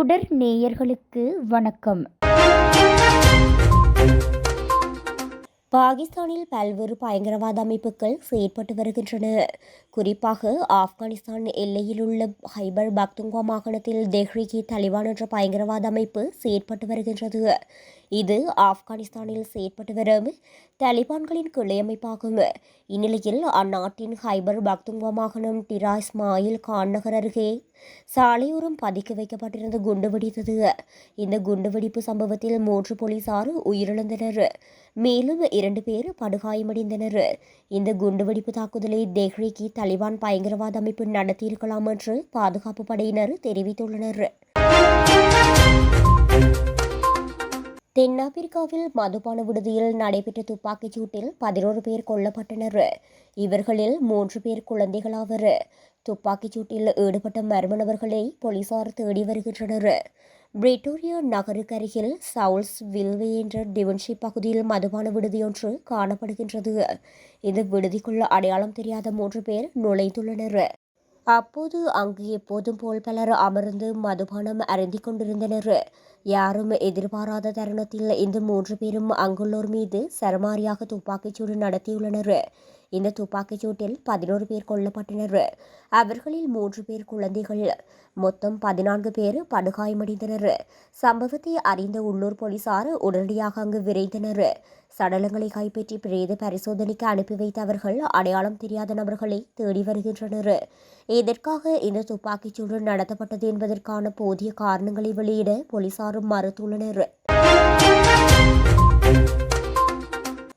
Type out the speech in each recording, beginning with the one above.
தொடர் நேயர்களுக்கு வணக்கம். பாகிஸ்தானில் பல்வேறு பயங்கரவாத அமைப்புகள் செயற்பட்டு வருகின்றன. குறிப்பாக ஆப்கானிஸ்தான் எல்லையில் உள்ள ஹைபர் பக்துங்கா மாகாணத்தில் தெஹ்ரிகி தலிபான் என்ற பயங்கரவாத அமைப்பு செயற்பட்டு வருகின்றது. இது ஆப்கானிஸ்தானில் செயற்பட்டு வரும் தலிபான்களின் கிளையமைப்பாகும் இந்நிலையில் அந்நாட்டின் ஹைபர் பக்துங்கா மாகாணம் டிரா இஸ்மாயில் கான் நகர் அருகே சாலையோரம் பதுக்கி வைக்கப்பட்டிருந்த குண்டு வெடித்தது. இந்த குண்டுவெடிப்பு சம்பவத்தில் மூன்று போலீசார் உயிரிழந்தனர். மேலும் இரண்டு பேர் படுகாயமடைந்தனர். இந்த குண்டுவெடிப்பு தாக்குதலை தெஹ்ரிகி தலிபான் பயங்கரவாத அமைப்பு நடத்தியிருக்கலாம் என்று பாதுகாப்பு படையினர் தெரிவித்துள்ளனர். தென்னாப்பிரிக்காவில் மதுபான விடுதியில் நடைபெற்ற துப்பாக்கிச் சூட்டில் பதினோரு பேர் கொல்லப்பட்டனர். இவர்களில் மூன்று பேர் குழந்தைகளாவர். துப்பாக்கிச் சூட்டில் ஈடுபட்ட மர்ம நபர்களை போலீசார் தேடி வருகின்றனர். பிரிட்டோரியா நகருக்கருகில் சவுல்ஸ் வில்வே என்ற டிவன்ஷி பகுதியில் மதுபான விடுதியொன்று காணப்படுகின்றது. இந்த விடுதிக்குள் அடையாளம் தெரியாத மூன்று பேர் நுழைந்துள்ளனர். அப்போது அங்கு எப்போதும் போல் பலர் அமர்ந்து மதுபானம் அருந்தி கொண்டிருந்தனர். யாரும் எதிர்பாராத தருணத்தில் இந்த மூன்று பேரும் அங்குள்ளோர் மீது சரமாரியாக துப்பாக்கிச்சூடு நடத்தியுள்ளனர். இந்த துப்பாக்கிச் சூட்டில் பதினோரு பேர் கொல்லப்பட்டனர். அவர்களில் மூன்று பேர் குழந்தைகள். மொத்தம் பதினான்கு பேர் படுகாயமடைந்தனர். சம்பவத்தை அறிந்த உள்ளூர் போலீசார் உடனடியாக அங்கு விரைந்தனர். சடலங்களை கைப்பற்றி பிரேத பரிசோதனைக்கு அனுப்பி வைத்த அவர்கள் அடையாளம் தெரியாத நபர்களை தேடி வருகின்றனர். எதற்காக இந்த துப்பாக்கிச் சூடு நடத்தப்பட்டது என்பதற்கான போதிய காரணங்களை வெளியிட போலீசாரும் மறுத்துள்ளனர்.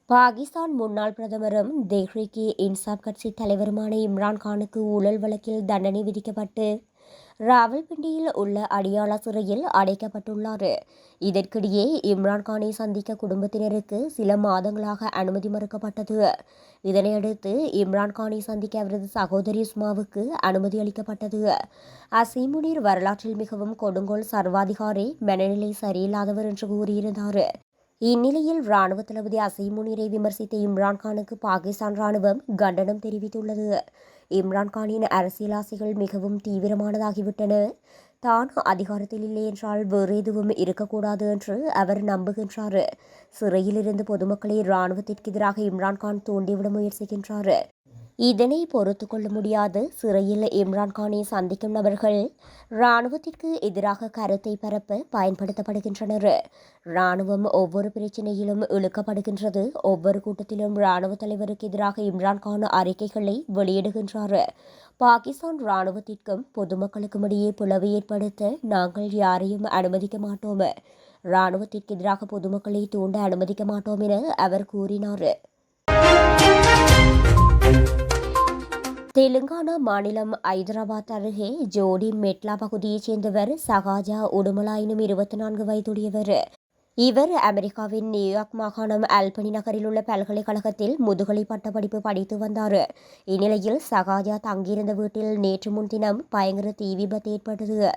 பாகிஸ்தான் முன்னாள் பிரதமரும் தெஹ்ரிகி இன்சாப் கட்சி தலைவருமான இம்ரான்கானுக்கு ஊழல் வழக்கில் தண்டனை விதிக்கப்பட்டு ராவல்பிண்டியில் உள்ள அடியாளா சிறையில் அடைக்கப்பட்டுள்ளார். இதற்கிடையே இம்ரான்கானை சந்திக்க குடும்பத்தினருக்கு சில மாதங்களாக அனுமதி மறுக்கப்பட்டது. இதனையடுத்து இம்ரான்கானை சந்திக்க அவரது சகோதரி உஸ்மாவுக்கு அனுமதி அளிக்கப்பட்டது. அசீமுனீர் வரலாற்றில் மிகவும் கொடுங்கோல் சர்வாதிகாரி மனநிலை சரியில்லாதவர் என்று கூறியிருந்தார். இந்நிலையில் ராணுவ தளபதி அசைமுனிரை விமர்சித்த இம்ரான்கானுக்கு பாகிஸ்தான் ராணுவம் கண்டனம் தெரிவித்துள்ளது. இம்ரான்கானின் அரசியல் ஆசைகள் மிகவும் தீவிரமானதாகிவிட்டன. தான் அதிகாரத்தில் இல்லை என்றால் வேறு எதுவும் இருக்கக்கூடாது என்று அவர் நம்புகின்றார். சிறையிலிருந்து பொதுமக்களை இராணுவத்திற்கு எதிராக இம்ரான்கான் தூண்டிவிட முயற்சிக்கின்றார். இதனை பொறுத்து கொள்ள முடியாது. சிறையில் இம்ரான்கானை சந்திக்கும் நபர்கள் இராணுவத்திற்கு எதிராக கருத்தை பரப்ப பயன்படுத்தப்படுகின்றனர். இராணுவம் ஒவ்வொரு பிரச்சனையிலும் இழுக்கப்படுகின்றது. ஒவ்வொரு கூட்டத்திலும் இராணுவ தலைவருக்கு எதிராக இம்ரான்கான் அறிக்கைகளை வெளியிடுகின்றார். பாகிஸ்தான் இராணுவத்திற்கும் பொதுமக்களுக்கும் இடையே பிளவு ஏற்படுத்த நாங்கள் யாரையும் அனுமதிக்க மாட்டோம். இராணுவத்திற்கு எதிராக பொதுமக்களை தூண்ட அனுமதிக்க மாட்டோம் என அவர் கூறினார். தெலுங்கானா மாநிலம் ஐதராபாத் அருகே ஜோடி மெட்லா பகுதியைச் சேர்ந்தவர் சகாஜா உடுமலா எனும் இருபத்தி நான்கு வயதுடையவர். இவர் அமெரிக்காவின் நியூயார்க் மாகாணம் ஆல்பனி நகரில் உள்ள பல்கலைக்கழகத்தில் முதுகலை பட்டப்படிப்பு படித்து வந்தார். இந்நிலையில் சகாஜா தங்கியிருந்த வீட்டில் நேற்று முன்தினம் பயங்கர தீ விபத்து ஏற்பட்டது.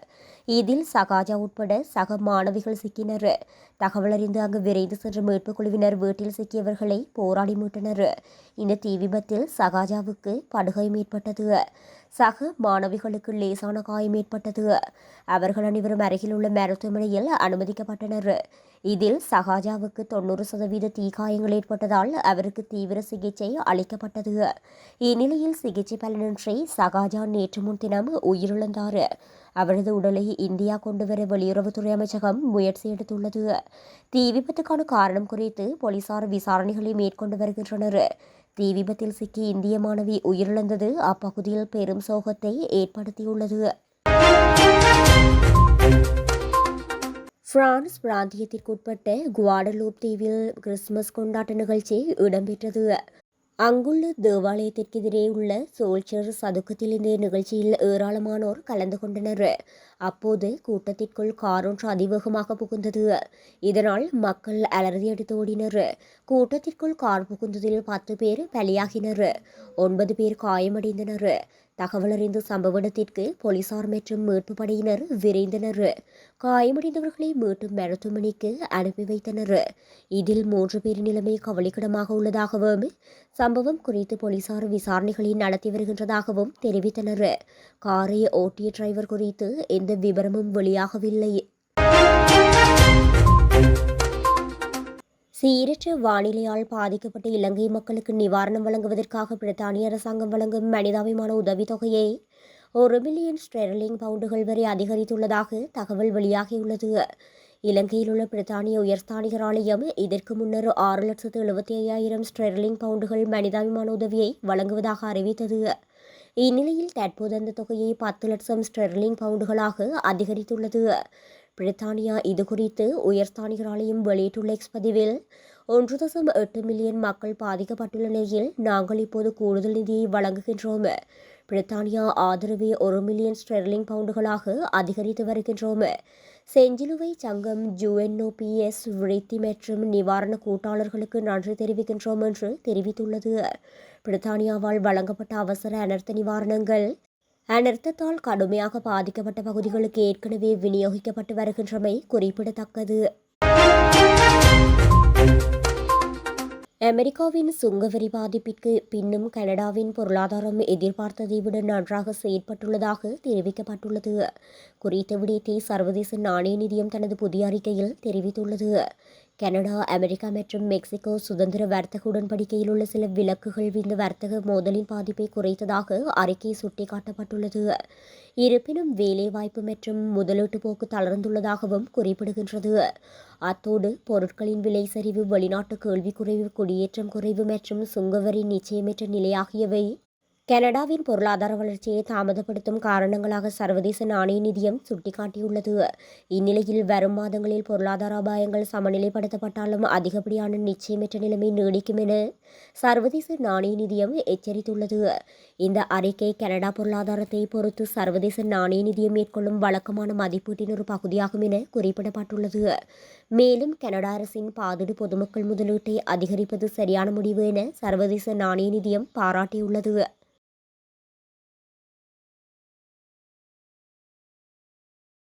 இதில் சகாஜா உட்பட சக மாணவிகள் சிக்கினர். தகவல் அறிந்து அங்கு விரைந்து சென்ற மீட்புக் குழுவினர் வீட்டில் சிக்கியவர்களை போராடி மீட்டனர். இந்த தீ விபத்தில் சகாஜாவுக்கு படுகாயம் ஏற்பட்டது. சக மாணவிகளுக்கு லேசான காயம் ஏற்பட்டது. அவர்கள் அனைவரும் அருகில் உள்ள மருத்துவமனையில் அனுமதிக்கப்பட்டனர். இதில் சகாஜாவுக்கு தொண்ணூறு சதவீத தீக்காயங்கள் ஏற்பட்டதால் அவருக்கு தீவிர சிகிச்சை அளிக்கப்பட்டது. இந்நிலையில் சிகிச்சை பலனின்றி சகாஜா நேற்று முன்தினம் உயிரிழந்தார். அவரது உடலை இந்தியா கொண்டுவர வெளியுறவுத்துறை அமைச்சகம் முயற்சி எடுத்துள்ளது. தீ விபத்துக்கான காரணம் குறித்து போலீசார் விசாரணைகளை மேற்கொண்டு வருகின்றனர். தீ விபத்தில் சிக்கி இந்திய மாணவி உயிரிழந்தது. அப்பகுதியில் பெரும் சோகத்தை ஏற்படுத்தியுள்ளது. பிரான்ஸ் பிராந்தியத்திற்குட்பட்ட குவாடலூப் தீவில் கிறிஸ்துமஸ் கொண்டாட்ட நிகழ்ச்சி இடம்பெற்றது அங்குள்ள தேவாலயத்திற்கு எதிரே உள்ள சோல்சர் சதுக்கத்தில் இந்த நிகழ்ச்சியில் ஏராளமானோர் கலந்து கொண்டனர் அப்போது கூட்டத்திற்குள் காரொன்று அதிவேகமாக புகுந்தது இதனால் மக்கள் அலறியடித்து ஓடினர் கூட்டத்திற்குள் கார் புகுந்ததில் பத்து பேர் பலியாகினர் ஒன்பது பேர் காயமடைந்தனர் தகவலறிந்து சம்பவ இடத்திற்கு போலீசார் மற்றும் மீட்பு படையினர் விரைந்தனர். காயமடைந்தவர்களை மீட்டும் மருத்துவமனைக்கு அனுப்பி வைத்தனர். இதில் மூன்று பேரின் நிலைமை கவலைக்கிடமாக உள்ளதாகவும் சம்பவம் குறித்து போலீசார் விசாரணைகளை நடத்தி வருகின்றதாகவும் தெரிவித்தனர். காரை ஓட்டிய டிரைவர் குறித்து எந்த விவரமும் வெளியாகவில்லை. சீரற்ற வானிலையால் பாதிக்கப்பட்ட இலங்கை மக்களுக்கு நிவாரணம் வழங்குவதற்காக பிரித்தானிய அரசாங்கம் வழங்கும் மனிதாபிமான உதவித்தொகையை ஒரு மில்லியன் ஸ்டெர்லிங் பவுண்டுகள் வரை அதிகரித்துள்ளதாக தகவல் வெளியாகியுள்ளது. இலங்கையில் உள்ள பிரித்தானிய உயர்ஸ்தானிகர் ஆலயம் இதற்கு முன்னர் ஆறு லட்சத்து எழுபத்தி ஐயாயிரம் ஸ்டெர்லிங் பவுண்டுகள் மனிதாபிமான உதவியை வழங்குவதாக அறிவித்தது. இந்நிலையில் தற்போது அந்த தொகையை பத்து லட்சம் ஸ்டெர்லிங் பவுண்டுகளாக அதிகரித்துள்ளது. பிரித்தானியா இதுகுறித்து உயர்ஸ்தானிகர் ஆலயம் வெளியிட்டுள்ள எக்ஸ் பதிவில் ஒன்று தசம் எட்டு மில்லியன் மக்கள் பாதிக்கப்பட்டுள்ள நிலையில் நாங்கள் இப்போது கூடுதல் நிதியை வழங்குகின்றோம். பிரித்தானியா ஆதரவை ஒரு மில்லியன் ஸ்டெர்லிங் பவுண்டுகளாக அதிகரித்து வருகின்றோம். செஞ்சிலுவை சங்கம் ஜூஎன்ஓபிஎஸ் விருத்தி மற்றும் நிவாரண கூட்டாளர்களுக்கு நன்றி தெரிவிக்கின்றோம் என்று தெரிவித்துள்ளது. பிரித்தானியாவால் வழங்கப்பட்ட அவசர அனர்த்த நிவாரணங்கள் அனர்த்தத்தால் கடுமையாக பாதிக்கப்பட்ட பகுதிகளுக்கு ஏற்கனவே விநியோகிக்கப்பட்டு வருகின்றமை குறிப்பிடத்தக்கது. அமெரிக்காவின் சுங்கவரி பாதிப்பிற்கு பின்னும் கனடாவின் பொருளாதாரம் எதிர்பார்த்ததை விட நன்றாக செயற்பட்டுள்ளதாக தெரிவிக்கப்பட்டுள்ளது. குறித்த விடயத்தை சர்வதேச நாணய நிதியம் தனது புதிய அறிக்கையில் தெரிவித்துள்ளது. கனடா அமெரிக்கா மற்றும் மெக்சிகோ சுதந்திர வர்த்தக உடன்படிக்கையில் உள்ள சில விலக்குகள் இந்த வர்த்தக மோதலின் பாதிப்பை குறைத்ததாக அறிக்கை சுட்டிக்காட்டப்பட்டுள்ளது. இருப்பினும் வேலைவாய்ப்பு மற்றும் முதலீட்டு போக்கு தளர்ந்துள்ளதாகவும் குறிப்பிடுகின்றது. அத்தோடு பொருட்களின் விலை சரிவு வெளிநாட்டு கேள்வி குறைவு குடியேற்றம் குறைவு மற்றும் சுங்கவரி நிச்சயமற்ற நிலை ஆகியவை கனடாவின் பொருளாதார வளர்ச்சியை தாமதப்படுத்தும் காரணங்களாக சர்வதேச நாணய நிதியம் சுட்டிக்காட்டியுள்ளது. இந்நிலையில் வரும் மாதங்களில் பொருளாதார அபாயங்கள் சமநிலைப்படுத்தப்பட்டாலும் அதிகப்படியான நிச்சயமற்ற நிலைமை நீடிக்கும் என சர்வதேச நாணய நிதியம் எச்சரித்துள்ளது. இந்த அறிக்கை கனடா பொருளாதாரத்தை பொறுத்து சர்வதேச நாணய நிதியம் மேற்கொள்ளும் வழக்கமான மதிப்பீட்டின் ஒரு பகுதியாகும் என குறிப்பிடப்பட்டுள்ளது. மேலும் கனடா அரசின் பாதுடு பொதுமக்கள் முதலீட்டை அதிகரிப்பது சரியான முடிவு என சர்வதேச நாணய நிதியம் பாராட்டியுள்ளது.